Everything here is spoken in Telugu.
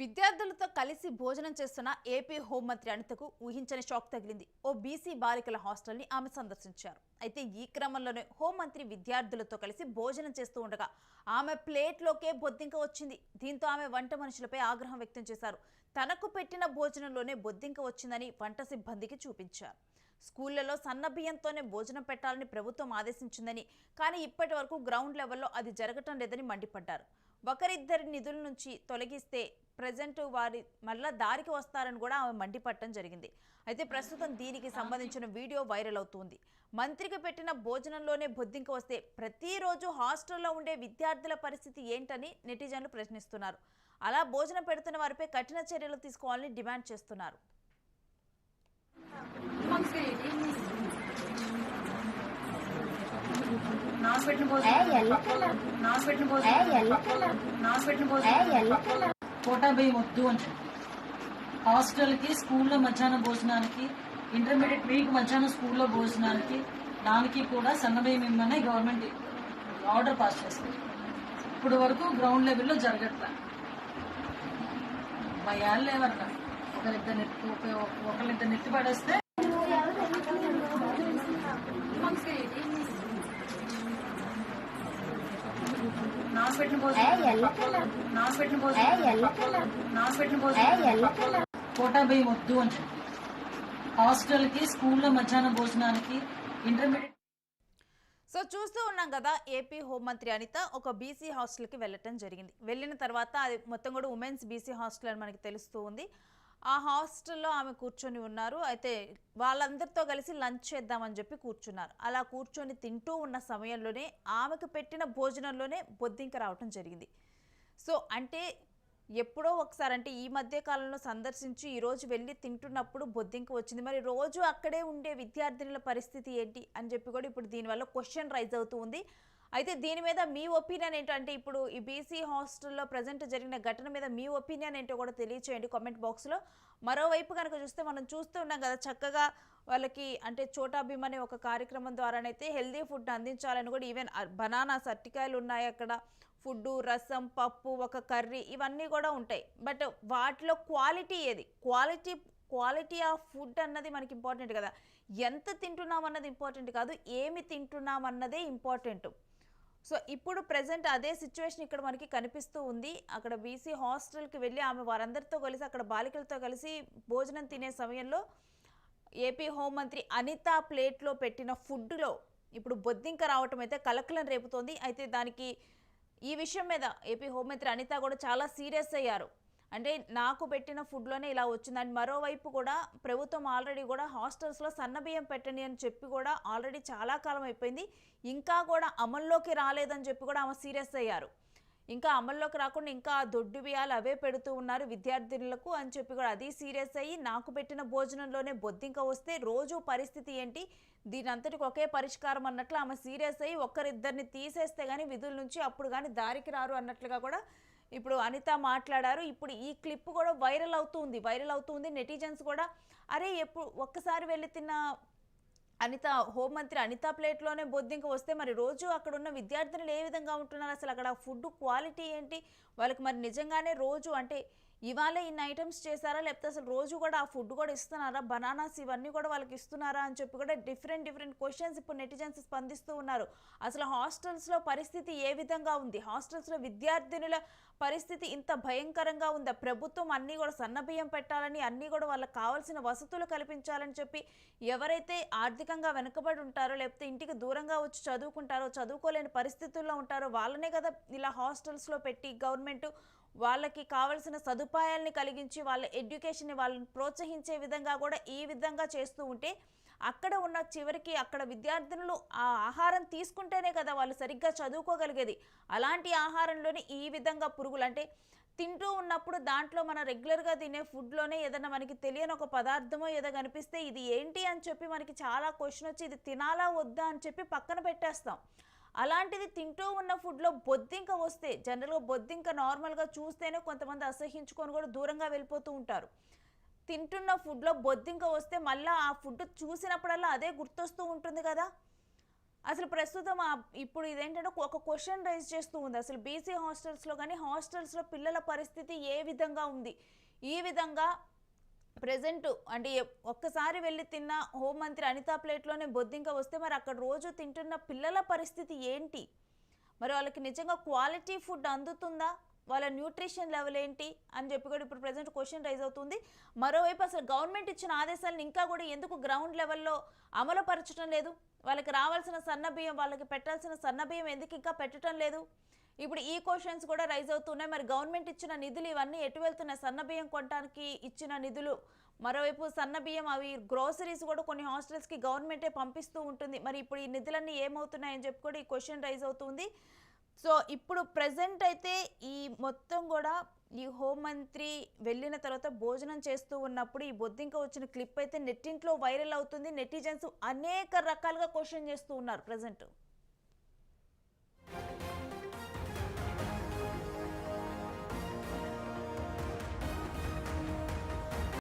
విద్యార్థులతో కలిసి భోజనం చేస్తున్న ఏపీ హోంమంత్రి అనితకు ఊహించని షాక్ తగిలింది. ఓ బీసీ బాలికల హాస్టల్ని ఆమె సందర్శించారు. అయితే ఈ క్రమంలోనే హోంమంత్రి విద్యార్థులతో కలిసి భోజనం చేస్తూ ఉండగా ఆమె ప్లేట్లోకే బొద్దింక వచ్చింది. దీంతో ఆమె వంట మనుషులపై ఆగ్రహం వ్యక్తం చేశారు. తనకు పెట్టిన భోజనంలోనే బొద్దింక వచ్చిందని వంట సిబ్బందికి చూపించారు. స్కూళ్ళలో సన్న బియ్యంతోనే భోజనం పెట్టాలని ప్రభుత్వం ఆదేశించిందని కానీ ఇప్పటి వరకు గ్రౌండ్ లెవెల్లో అది జరగటం లేదని మండిపడ్డారు. ఒకరిద్దరి నిధుల నుంచి తొలగిస్తే ప్రజెంట్ వారి మళ్ళా దారికి వస్తారని కూడా ఆమె మండిపట్టడం జరిగింది. అయితే ప్రస్తుతం దీనికి సంబంధించిన వీడియో వైరల్ అవుతుంది. మంత్రికి పెట్టిన భోజనంలోనే బొద్దింక వస్తే ప్రతిరోజు హాస్టల్లో ఉండే విద్యార్థుల పరిస్థితి ఏంటని నెటిజన్లు ప్రశ్నిస్తున్నారు. అలా భోజనం పెడుతున్న వారిపై కఠిన చర్యలు తీసుకోవాలని డిమాండ్ చేస్తున్నారు. నానబెట్టిన భోజనం నానబెట్టిన భోజనం నానబెట్టిన భోజనం కోటా భయం వద్దు అని చెప్పి. హాస్టల్కి స్కూల్లో మధ్యాహ్నం భోజనానికి ఇంటర్మీడియట్ వీక్ మధ్యాహ్నం స్కూల్లో భోజనానికి దానికి కూడా సన్నబియ్యం ఇమ్మని గవర్నమెంట్ ఆర్డర్ పాస్ చేసింది. ఇప్పుడు వరకు గ్రౌండ్ లెవెల్లో జరగట్లా. భయాలు లేవట ఒకరిద్దరు నెత్తి ఒక- ఒకరిద్దరు నెత్తి పడేస్తే నానబెట్టిన భోజనం నానబెట్టిన భోజనం నానబెట్టిన భోజనం కోటా బియ్యం వద్దు అని చెప్పి. హాస్టల్కి స్కూల్లో మధ్యాహ్నం భోజనానికి ఇంటర్మీడియట్ సో చూస్తూ ఉన్నాం కదా ఏపీ హోంమంత్రి అనిత ఒక బీసీ హాస్టల్కి వెళ్ళటం జరిగింది. వెళ్ళిన తర్వాత అది మొత్తం కూడా ఉమెన్స్ బీసీ హాస్టల్ అని మనకి తెలుస్తూ ఉంది. ఆ హాస్టల్లో ఆమె కూర్చొని ఉన్నారు. అయితే వాళ్ళందరితో కలిసి లంచ్ చేద్దామని చెప్పి కూర్చున్నారు. అలా కూర్చొని తింటూ ఉన్న సమయంలోనే ఆమెకు పెట్టిన భోజనంలోనే బొద్దింక రావటం జరిగింది. సో అంటే ఎప్పుడో ఒకసారి అంటే ఈ మధ్య కాలంలో సందర్శించి ఈరోజు వెళ్ళి తింటున్నప్పుడు బొద్దింక వచ్చింది. మరి రోజు అక్కడే ఉండే విద్యార్థినుల పరిస్థితి ఏంటి అని చెప్పి కూడా ఇప్పుడు దీనివల్ల క్వశ్చన్ రైజ్ అవుతూ ఉంది. అయితే దీని మీద మీ ఒపీనియన్ ఏంటంటే ఇప్పుడు ఈ బీసీ హాస్టల్లో ప్రజెంట్ జరిగిన ఘటన మీద మీ ఒపీనియన్ ఏంటో కూడా తెలియచేయండి కామెంట్ బాక్స్లో. మరోవైపు కనుక చూస్తే మనం చూస్తూ ఉన్నాం కదా చక్కగా వాళ్ళకి అంటే చోటా భీమ్ అనే ఒక కార్యక్రమం ద్వారానైతే హెల్దీ ఫుడ్ అందించాలని కూడా ఈవెన్ బనానాస్ అరటికాయలు ఉన్నాయి అక్కడ. ఫుడ్ రసం పప్పు ఒక కర్రీ ఇవన్నీ కూడా ఉంటాయి. బట్ వాటిలో క్వాలిటీ ఏది? క్వాలిటీ క్వాలిటీ ఆఫ్ ఫుడ్ అన్నది మనకి ఇంపార్టెంట్ కదా. ఎంత తింటున్నాం అన్నది ఇంపార్టెంట్ కాదు ఏమి తింటున్నాం అన్నదే ఇంపార్టెంట్. సో ఇప్పుడు ప్రజెంట్ అదే సిచ్యువేషన్ ఇక్కడ మనకి కనిపిస్తూ ఉంది. అక్కడ బీసీ హాస్టల్కి వెళ్ళి ఆమె వారందరితో కలిసి అక్కడ బాలికలతో కలిసి భోజనం తినే సమయంలో ఏపీ హోంమంత్రి అనిత ప్లేట్లో పెట్టిన ఫుడ్లో ఇప్పుడు బొద్దింక రావటం అయితే కలకలం రేపుతోంది. అయితే దానికి ఈ విషయం మీద ఏపీ హోంమంత్రి అనిత కూడా చాలా సీరియస్ అయ్యారు. అంటే నాకు పెట్టిన ఫుడ్లోనే ఇలా వచ్చింది. అండ్ మరోవైపు కూడా ప్రభుత్వం ఆల్రెడీ కూడా హాస్టల్స్లో సన్నబియ్యం పెట్టండి అని చెప్పి కూడా ఆల్రెడీ చాలా కాలం అయిపోయింది. ఇంకా కూడా అమల్లోకి రాలేదని చెప్పి కూడా ఆమె సీరియస్ అయ్యారు. ఇంకా అమల్లోకి రాకుండా ఇంకా దొడ్డు బియ్యాలు అవే పెడుతూ ఉన్నారు విద్యార్థినులకు అని చెప్పి కూడా అది సీరియస్ అయ్యి నాకు పెట్టిన భోజనంలోనే బొద్దింక వస్తే రోజు పరిస్థితి ఏంటి? దీని అంతటికి ఒకే పరిష్కారం అన్నట్లు ఆమె సీరియస్ అయ్యి ఒక్కరిద్దరిని తీసేస్తే కానీ విధుల నుంచి అప్పుడు కానీ దారికి రారు అన్నట్లుగా కూడా ఇప్పుడు అనిత మాట్లాడారు. ఇప్పుడు ఈ క్లిప్ కూడా వైరల్ అవుతుంది వైరల్ అవుతుంది. నెటిజన్స్ కూడా అరే ఎప్పుడు ఒక్కసారి వెళ్ళి తిన్న అనిత హోంమంత్రి అనిత ప్లేట్లోనే బొద్దింక వస్తే మరి రోజు అక్కడ ఉన్న విద్యార్థినులు ఏ విధంగా ఉంటున్నారు? అసలు అక్కడ ఫుడ్ క్వాలిటీ ఏంటి? వాళ్ళకి మరి నిజంగానే రోజు అంటే ఇవాళ ఇన్ని ఐటమ్స్ చేశారా? లేకపోతే అసలు రోజు కూడా ఆ ఫుడ్ కూడా ఇస్తున్నారా? బనానాస్ ఇవన్నీ కూడా వాళ్ళకి ఇస్తున్నారా? అని చెప్పి కూడా డిఫరెంట్ డిఫరెంట్ క్వశ్చన్స్ ఇప్పుడు నెటిజన్స్ స్పందిస్తూ ఉన్నారు. అసలు హాస్టల్స్లో పరిస్థితి ఏ విధంగా ఉంది? హాస్టల్స్లో విద్యార్థినుల పరిస్థితి ఇంత భయంకరంగా ఉందా? ప్రభుత్వం అన్నీ కూడా సన్నబియ్యం పెట్టాలని అన్నీ కూడా వాళ్ళకి కావాల్సిన వసతులు కల్పించాలని చెప్పి ఎవరైతే ఆర్థికంగా వెనుకబడి ఉంటారో లేకపోతే ఇంటికి దూరంగా వచ్చి చదువుకుంటారో చదువుకోలేని పరిస్థితుల్లో ఉంటారో వాళ్ళనే కదా ఇలా హాస్టల్స్లో పెట్టి గవర్నమెంట్ వాళ్ళకి కావాల్సిన సదుపాయాల్ని కలిగించి వాళ్ళ ఎడ్యుకేషన్ని వాళ్ళని ప్రోత్సహించే విధంగా కూడా ఈ విధంగా చేస్తూ ఉంటే అక్కడ ఉన్న చివరికి అక్కడ విద్యార్థినులు ఆ ఆహారం తీసుకుంటేనే కదా వాళ్ళు సరిగ్గా చదువుకోగలిగేది. అలాంటి ఆహారంలోనే ఈ విధంగా పురుగులు అంటే తింటూ ఉన్నప్పుడు దాంట్లో మన రెగ్యులర్గా తినే ఫుడ్లోనే ఏదైనా మనకి తెలియని ఒక పదార్థమో ఏదో కనిపిస్తే ఇది ఏంటి అని చెప్పి మనకి చాలా క్వశ్చన్ వచ్చి ఇది తినాలా వద్దా అని చెప్పి పక్కన పెట్టేస్తాం. అలాంటిది తింటూ ఉన్న ఫుడ్లో బొద్దింక వస్తే జనరల్గా బొద్దింక నార్మల్గా చూస్తేనే కొంతమంది అసహించుకొని కూడా దూరంగా వెళ్ళిపోతూ ఉంటారు. తింటున్న ఫుడ్లో బొద్దింక వస్తే మళ్ళీ ఆ ఫుడ్ చూసినప్పుడల్లా అదే గుర్తొస్తూ ఉంటుంది కదా? అసలు ప్రస్తుతం ఇప్పుడు ఇదేంటంటే ఒక క్వశ్చన్ రైజ్ చేస్తూ ఉంది. అసలు బీసీ హాస్టల్స్లో కానీ హాస్టల్స్లో పిల్లల పరిస్థితి ఏ విధంగా ఉంది? ఈ విధంగా ప్రజెంట్ అంటే ఒక్కసారి వెళ్ళి తిన్న హోంమంత్రి అనితా ప్లేట్లోనే బొద్దింక వస్తే మరి అక్కడ రోజు తింటున్న పిల్లల పరిస్థితి ఏంటి? మరి వాళ్ళకి నిజంగా క్వాలిటీ ఫుడ్ అందుతుందా? వాళ్ళ న్యూట్రిషన్ లెవెల్ ఏంటి? అని చెప్పి కూడా ఇప్పుడు ప్రజెంట్ క్వశ్చన్ రైజ్ అవుతుంది. మరోవైపు అసలు గవర్నమెంట్ ఇచ్చిన ఆదేశాలను ఇంకా కూడా ఎందుకు గ్రౌండ్ లెవెల్లో అమలుపరచడం లేదు? వాళ్ళకి రావాల్సిన సన్న బియ్యం వాళ్ళకి పెట్టాల్సిన సన్న బియ్యం ఎందుకు ఇంకా పెట్టడం లేదు? ఇప్పుడు ఈ క్వశ్చన్స్ కూడా రైజ్ అవుతున్నాయి. మరి గవర్నమెంట్ ఇచ్చిన నిధులు ఇవన్నీ ఎటు వెళ్తున్నాయి? సన్న బియ్యం కొనడానికి ఇచ్చిన నిధులు మరోవైపు సన్న బియ్యం అవి గ్రోసరీస్ కూడా కొన్ని హాస్టల్స్కి గవర్నమెంటే పంపిస్తూ ఉంటుంది. మరి ఇప్పుడు ఈ నిధులన్నీ ఏమవుతున్నాయని చెప్పి కూడా ఈ క్వశ్చన్ రైజ్ అవుతుంది. సో ఇప్పుడు ప్రజెంట్ అయితే ఈ మొత్తం కూడా ఈ హోంమంత్రి వెళ్ళిన తర్వాత భోజనం చేస్తూ ఉన్నప్పుడు ఈ బొద్దింక వచ్చిన క్లిప్ అయితే నెట్టింట్లో వైరల్ అవుతుంది. నెటిజన్స్ అనేక రకాలుగా క్వశ్చన్ చేస్తూ ఉన్నారు ప్రజెంట్